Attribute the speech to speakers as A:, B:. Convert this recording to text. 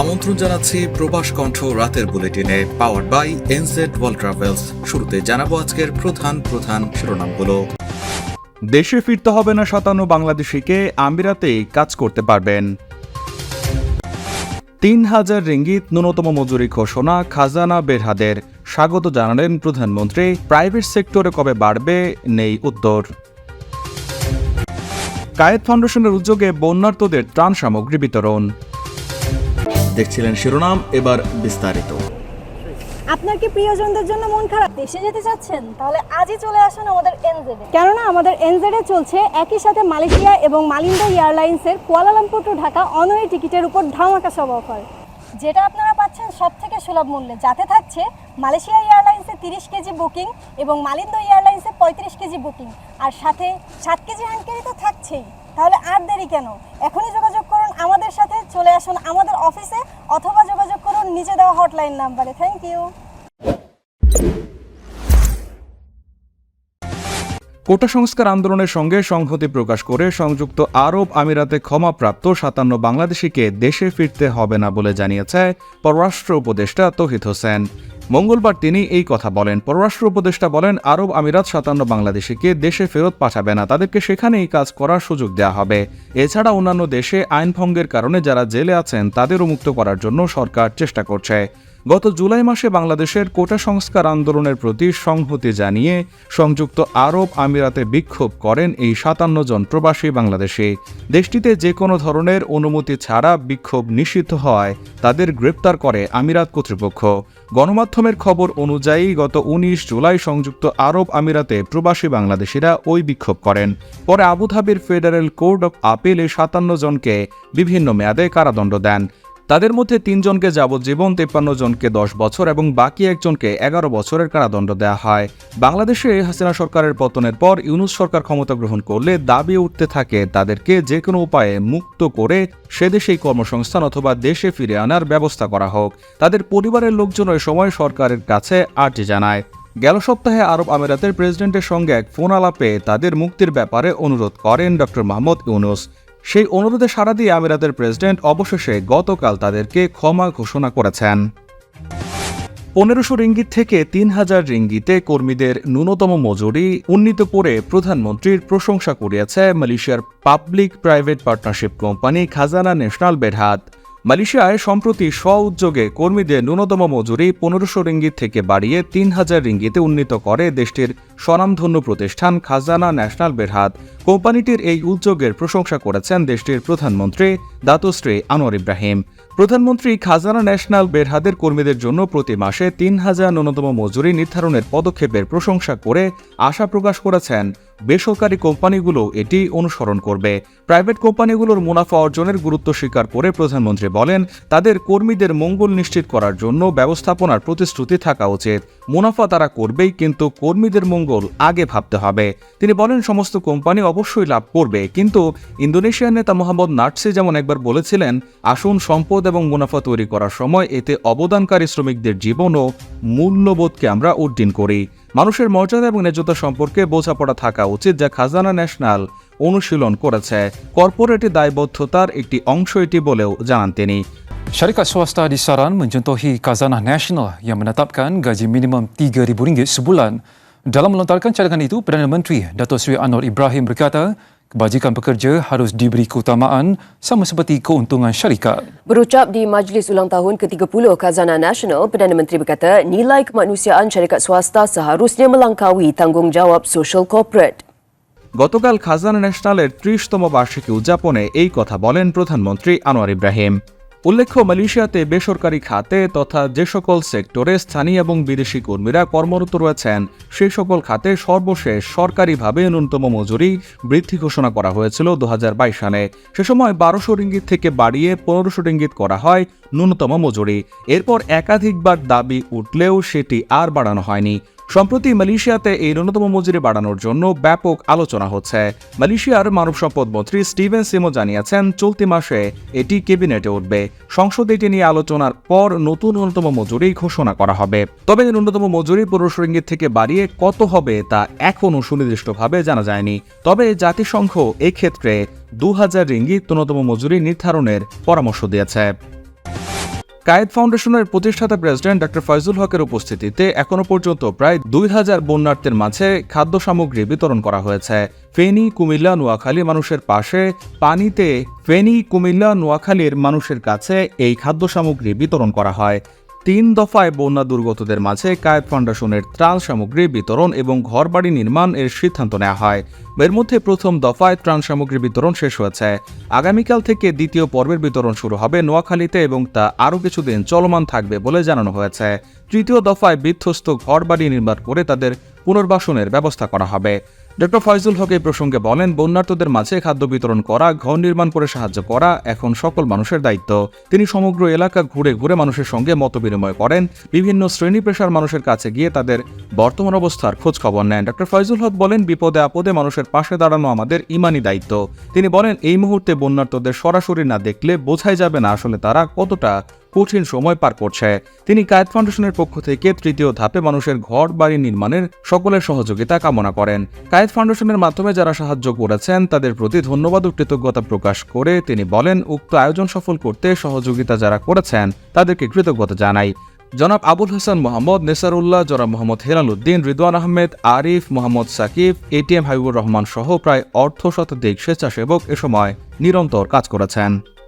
A: আমন্ত্রণ জানাচ্ছি প্রবাস কণ্ঠ রাতের বুলেটিনে power by NZ World Travels শুরুতে জানাব আজকের প্রধান প্রধান শিরোনামগুলো।
B: দেশে ফিরতে হবে না সাতান্ন বাংলাদেশিকে আমিরাতেই কাজ করতে পারবেন। তিন হাজার রিঙ্গিত ন্যূনতম মজুরি ঘোষণা খাজানা বেরহাদের। স্বাগত জানালেন প্রধানমন্ত্রী প্রাইভেট সেক্টরে কবে বাড়বে নেই উত্তর। কায়েত ফাউন্ডেশনের উদ্যোগে বন্যার্তদের ত্রাণ সামগ্রী বিতরণ।
A: দেখছিলেন শিরোনাম, এবার বিস্তারিত।
C: আপনার কি প্রিয়জনদের জন্য মন খারাপ। দেশে যেতে চাচ্ছেন, তাহলে আজই চলে আসুন আমাদের এনজেডে কেননা আমাদের এনজেডে চলছে একই সাথে মালয়েশিয়া এবং মালিন্দা এয়ারলাইন্সের কুয়ালালামপুর টু ঢাকা অনওয়ে টিকিটের উপর ধামাকা সব অফার। যেটা আপনারা পাচ্ছেন সব থেকে সুলভ মূল্যে। যাতে থাকছে মালয়েশিয়া এয়ারলাইন্সে তিরিশ কেজি বুকিং এবং মালিন্দা এয়ারলাইন্সে পঁয়ত্রিশ কেজি বুকিং। আর সাথে সাত কেজি হ্যান্ড ক্যারি তো থাকছেই। তাহলে আর দেরি কেন? এখনই যোগাযোগ আমাদের সাথে চলে আসুন আমাদের অফিসে অথবা যোগাযোগ করুন নিচে দেওয়া হটলাইন নাম্বারে। থ্যাংক ইউ
B: কোটা সংস্কার আন্দোলনের সঙ্গে সংহতি প্রকাশ করে সংযুক্ত আরব আমিরাতে ক্ষমাপ্রাপ্ত সাতান্ন বাংলাদেশিকে দেশে ফিরতে হবে না বলে জানিয়েছে পররাষ্ট্র উপদেষ্টা তহিদ হোসেন। মঙ্গলবার তিনি এই কথা বলেন। পররাষ্ট্র উপদেষ্টা বলেন, আরব আমিরাত সাতান্ন বাংলাদেশিকে দেশে ফেরত পাঠাবে না, তাদেরকে সেখানেই কাজ করার সুযোগ দেওয়া হবে। এছাড়া অন্যান্য দেশে আইন ভঙ্গের কারণে যারা জেলে আছেন, তাদেরও মুক্ত করার জন্য সরকার চেষ্টা করছে। গত জুলাই মাসে বাংলাদেশের কোটা সংস্কার আন্দোলনের প্রতি সংহতি জানিয়ে সংযুক্ত আরব আমিরাতে বিক্ষোভ করেন এই সাতান্ন জন প্রবাসী বাংলাদেশে। দেশটিতে যে কোনো ধরনের অনুমতি ছাড়া বিক্ষোভ নিষিদ্ধ হয় তাদের গ্রেপ্তার করে আমিরাত কর্তৃপক্ষ। গণমাধ্যমের খবর অনুযায়ী গত উনিশ জুলাই সংযুক্ত আরব আমিরাতে প্রবাসী বাংলাদেশিরা ওই বিক্ষোভ করেন। পরে আবুধাবির ফেডারেল কোর্ট অফ আপিলে সাতান্ন জনকে বিভিন্ন মেয়াদে কারাদণ্ড দেন। তাদের মধ্যে তিনজনকে যাবজ্জীবন তেপ্পান্ন জনকে দশ বছর এবং বাকি একজনকে এগারো বছরের কারাদণ্ড দেওয়া হয়। বাংলাদেশে হাসিনা সরকারের পতনের পর ইউনুস সরকার ক্ষমতা গ্রহণ করলে দাবি উঠতে থাকে তাদেরকে যে কোনো উপায়ে মুক্ত করে সে দেশেই কর্মসংস্থান অথবা দেশে ফিরে আনার ব্যবস্থা করা হোক। তাদের পরিবারের লোকজন ওই সময় সরকারের কাছে আর্জি জানায়। গেল সপ্তাহে আরব আমিরাতের প্রেসিডেন্টের সঙ্গে এক ফোন আলাপে তাদের মুক্তির ব্যাপারে অনুরোধ করেন ডক্টর মাহমুদ ইউনুস। সেই অনুরোধে সাড়া দিয়ে আমিরাতের প্রেসিডেন্ট অবশেষে গতকাল তাদেরকে ক্ষমা ঘোষণা করেছেন। পনেরোশো রিঙ্গিত থেকে তিন হাজার রিঙ্গিতে কর্মীদের ন্যূনতম মজুরি উন্নীত করে প্রধানমন্ত্রীর প্রশংসা করিয়েছে মালয়েশিয়ার public private partnership company Khazanah National Berhad মালয়েশিয়ায় সম্প্রতি স্ব উদ্যোগে কর্মীদের ন্যূনতম মজুরি পনেরোশো রিঙ্গিত থেকে বাড়িয়ে তিন হাজার রিঙ্গিতে উন্নীত করে দেশটির স্বনামধন্য প্রতিষ্ঠান খাজানা ন্যাশনাল বেরহাত। কোম্পানিটির এই উদ্যোগের প্রশংসা করেছেন দেশটির প্রধানমন্ত্রী দাতুশ্রী আনোয়ার ইব্রাহিম। প্রধানমন্ত্রী খাজানা ন্যাশনাল বেরহাদের কর্মীদের জন্য প্রতি মাসে তিন হাজার ন্যূনতম মজুরি নির্ধারণের পদক্ষেপের প্রশংসা করে আশা প্রকাশ করেছেন। বেসরকারি কোম্পানিগুলো এটি অনুসরণ করবে। প্রাইভেট কোম্পানিগুলোর মুনাফা অর্জনের গুরুত্ব স্বীকার করে প্রধানমন্ত্রী বলেন, তাদের কর্মীদের মঙ্গল নিশ্চিত করার জন্য ব্যবস্থাপনার প্রতিশ্রুতি থাকা উচিত। মুনাফা তারা করবেই, কিন্তু কর্মীদের মঙ্গল আগে ভাবতে হবে। তিনি বলেন, সমস্ত কোম্পানি অবশ্যই লাভ করবে, কিন্তু ইন্দোনেশিয়ার নেতা মোহাম্মদ নাটসি যেমন একবার বলেছিলেন, আসুন সম্পদ এবং মুনাফা তৈরি করার সময় এতে অবদানকারী শ্রমিকদের জীবন ও মূল্যবোধকে আমরা উড্ডীন করি। মানুষের মর্যাদা এবং ন্যায্যতা সম্পর্কে বোঝাপড়া থাকা উচিত যা খাজানা ন্যাশনাল অনুশীলন করেছে কর্পোরেটি দায়বদ্ধতার একটি অংশ এটি বলেও জানান তিনি
D: Syarikat swasta disaran mencontohi Kazanah Nasional yang menetapkan gaji minimum RM3,000 sebulan. Dalam melontarkan cadangan itu, Perdana Menteri Datuk Seri Anwar Ibrahim berkata, kebajikan pekerja harus diberi keutamaan sama seperti keuntungan syarikat.
E: Berucap di Majlis Ulang Tahun ke-30 Khazanah Nasional, Perdana Menteri berkata nilai kemanusiaan syarikat swasta seharusnya melangkaui tanggungjawab sosial korporat.
B: গতকাল খাজানা ন্যাশনালের ত্রিশতম বার্ষিকী উদযাপনে এই কথা বলেন প্রধানমন্ত্রী আনোয়ার ইব্রাহিম উল্লেখ্য, মালয়েশিয়াতে বেসরকারি খাতে তথা যে সকল সেক্টরে স্থানীয় এবং বিদেশি কর্মীরা কর্মরত রয়েছেন, সেই সকল খাতে সর্বশেষ সরকারিভাবে ন্যূনতম মজুরি বৃদ্ধি ঘোষণা করা হয়েছিল দু হাজার বাইশ সালে। সে সময় বারোশো রিঙ্গিত থেকে বাড়িয়ে পনেরোশো রিঙ্গিত করা হয় ন্যূনতম মজুরি। এরপর একাধিকবার দাবি উঠলেও সেটি আর বাড়ানো হয়নি। সম্প্রতি মালয়েশিয়াতে এই ন্যূনতম মজুরি বাড়ানোর জন্য ব্যাপক আলোচনা হচ্ছে। মালয়েশিয়ার মানব সম্পদ মন্ত্রী স্টিভেন সিমো জানিয়েছেন, চলতি মাসে এটি ক্যাবিনেটে উঠবে। সংসদে এটি নিয়ে আলোচনার পর নতুন ন্যূনতম মজুরি ঘোষণা করা হবে। তবে ন্যূনতম মজুরি পনেরোশো রিঙ্গিত থেকে বাড়িয়ে কত হবে তা এখনও সুনির্দিষ্টভাবে জানা যায়নি। তবে জাতিসংঘ এক্ষেত্রে দু হাজার রিঙ্গিত ন্যূনতম মজুরি নির্ধারণের পরামর্শ দিয়েছে। কায়েদ ফাউন্ডেশনের প্রতিষ্ঠাতা প্রেসিডেন্ট ডক্টর ফয়জুল হকের উপস্থিতিতে এখনও পর্যন্ত প্রায় দুই হাজার বন্যার্থের মাঝে খাদ্য সামগ্রী বিতরণ করা হয়েছে। ফেনী, কুমিল্লা, নোয়াখালী মানুষের পাশে পানিতে ফেনী, কুমিল্লা, নোয়াখালীর মানুষের কাছে এই খাদ্য সামগ্রী বিতরণ করা হয়। তিন দফায় বন্যা দুর্গতদের মাঝে কায়েদ ফাউন্ডেশনের ত্রাণ সামগ্রী বিতরণ এবং ঘরবাড়ি নির্মাণ এর সিদ্ধান্ত নেওয়া হয়। এর মধ্যে প্রথম দফায় ত্রাণ সামগ্রী বিতরণ শেষ হয়েছে। আগামীকাল থেকে দ্বিতীয় পর্বের বিতরণ শুরু হবে নোয়াখালীতে এবং তা আরও কিছুদিন চলমান থাকবে বলে জানানো হয়েছে। তৃতীয় দফায় বিধ্বস্ত ঘরবাড়ি নির্মাণ করে তাদের পুনর্বাসনের ব্যবস্থা করা হবে। ডক্টর ফয়জুল হক এই প্রসঙ্গে বলেন বন্যার্থদের মাঝে খাদ্য বিতরণ করা, ঘর নির্মাণ করে সাহায্য করা এখন সকল মানুষের দায়িত্ব। তিনি সমগ্র এলাকা ঘুরে ঘুরে মানুষের সঙ্গে মত বিনিময় করেন। বিভিন্ন শ্রেণি পেশার মানুষের কাছে গিয়ে তাদের বর্তমান অবস্থার খোঁজ খবর নেন। ডক্টর ফয়জুল হক বলেন, বিপদে আপদে মানুষের পাশে দাঁড়ানো আমাদের ইমানি দায়িত্ব। তিনি বলেন, এই মুহূর্তে বন্যার্থদের সরাসরি না দেখলে বোঝাই যাবে না আসলে তারা কতটা কঠিন সময় পার করছে। তিনি কায়েদ ফাউন্ডেশনের পক্ষ থেকে তৃতীয় ধাপে মানুষের ঘর, বাড়ি নির্মাণের সকলের সহযোগিতা কামনা করেন। কায়েদ ফাউন্ডেশনের মাধ্যমে যারা সাহায্য করেছেন, তাদের প্রতি ধন্যবাদ ও কৃতজ্ঞতা প্রকাশ করে তিনি বলেন, উক্ত আয়োজন সফল করতে সহযোগিতা যারা করেছেন, তাদেরকে কৃতজ্ঞতা জানাই। জনাব আবুল হাসান মোহাম্মদ, নেসারুল্লাহ, জনাব মোহাম্মদ হেলাল উদ্দিন রিদওয়ান আহমেদ, আরিফ মোহাম্মদ সাকিব এটিএম হাবিবুর রহমান সহ প্রায় অর্ধ শতাধিক স্বেচ্ছাসেবক এ সময় নিরন্তর কাজ করেছেন।